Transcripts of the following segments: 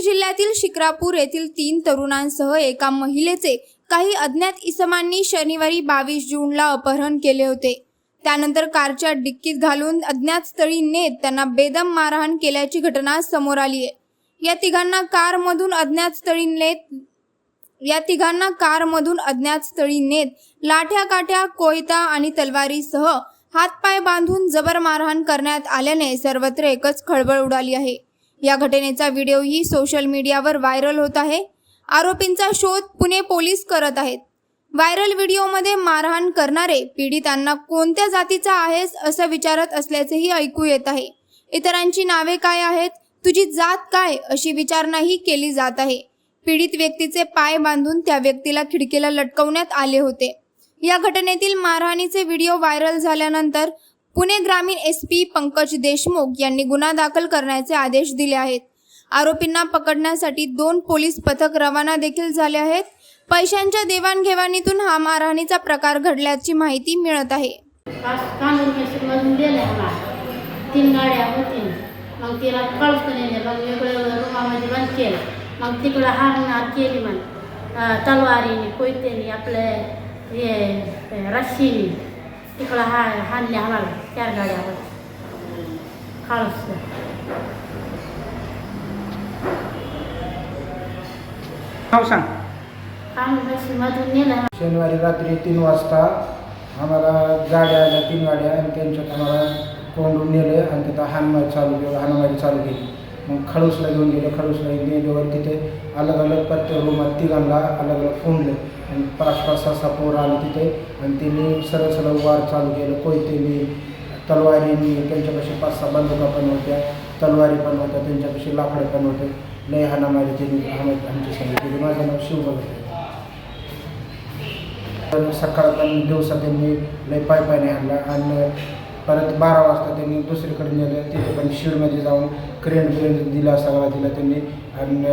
पुणे जिल्ह्यातील शिक्रापूर येथील तीन तरुणांसह एका महिलेचे काही अज्ञात इसमांनी शनिवारी बावीस जूनला अपहरण केले होते. त्यानंतर कारच्या डिक्कीत घालून अज्ञात स्थळी नेत त्यांना बेदम मारहाण केल्याची घटना समोर आली आहे. या तिघांना कारमधून अज्ञात स्थळी नेत या तिघांना कारमधून अज्ञात स्थळी नेत लाठ्या काठ्या कोयता आणि तलवारीसह हातपाय बांधून जबर मारहाण करण्यात आल्याने सर्वत्र एकच खळबळ उडाली आहे. या घटनेचा व्हिडिओही सोशल मीडियावर व्हायरल होत आहे. आरोपींचा शोध पुणे पोलीस करत आहेत. व्हायरल व्हिडिओमध्ये मारहाण करणारे पीडितांना कोणत्या जातीचा आहेस असं विचारत असल्याचेही ऐकू येत आहे. इतरांची नावे काय आहेत? तुझी जात काय? अशी विचारणाही केली जात आहे. पीडित व्यक्तीचे पाय बांधून त्या व्यक्तीला खिडकीला लटकवण्यात आले होते. या घटनेतील मारहाणीचे व्हिडिओ व्हायरल झाल्यानंतर पुणे ग्रामीण एस पी पंकज देशमुख यांनी गुन्हा दाखल करण्याचे आदेश दिले आहेत. आरोपींना पकडण्यासाठी दोन पोलीस पथक रवाना देखील झाले आहेत. पैशांच्या देवाणघेवाणीतून हा मारहाणीचा प्रकार घडल्याची माहिती मिळत आहे. तीन गाड्या होती. मग तिला कळत नेले मग वेगळं रुमामध्ये बंद केलं. मग तिकडं हारणार केली मग तलवारीने कोयतेने आपलं हे रस्सीने तिकडं हा हाणले आम्हाला. चार काळस नाव सांग. नेलं. शनिवारी रात्री तीन वाजता आम्हाला गाड्या आल्या तीन गाड्या आणि त्यांच्यात आम्हाला कोंडून नेले आणि तिथं हानमारी चालू केलं हाणामारी चालू केली. मग खडूसला घेऊन गेले खडूसला नेल्यावर तिथे अलग अलग प्रत्येक रूमात तिघांना अलग अलग फोडले आणि पाच पाच सहा सहा पोरं आले तिथे आणि त्यांनी सरळ सरळ वार चालू केलं कोयतेनी तलवारींनी त्यांच्यापाशी पाच सहा बंदुका पण होत्या. तलवारी पण होत्या त्यांच्यापाशी लाकडं पण होते. लय हाणामारी त्यांनी आम- आमच्या सांगितली माझं नाव शिवभगत आहे. तर सकाळ पण दिवसा त्यांनी लय पाय पायने आणला आणि परत बारा वाजता त्यांनी दुसरीकडे नेलं. तिथे पण शिडमध्ये जाऊन क्रेन बिरेंट दिला सगळा दिला त्यांनी. आणि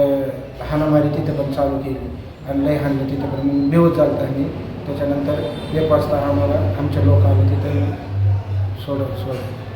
हाणामारी तिथे पण चालू केली. आणि लय हाणलं तिथे पण. मग बेवत झालं त्याच्यानंतर एक वाजता आम्हाला आमचे लोक आले तिथे. 说了说了。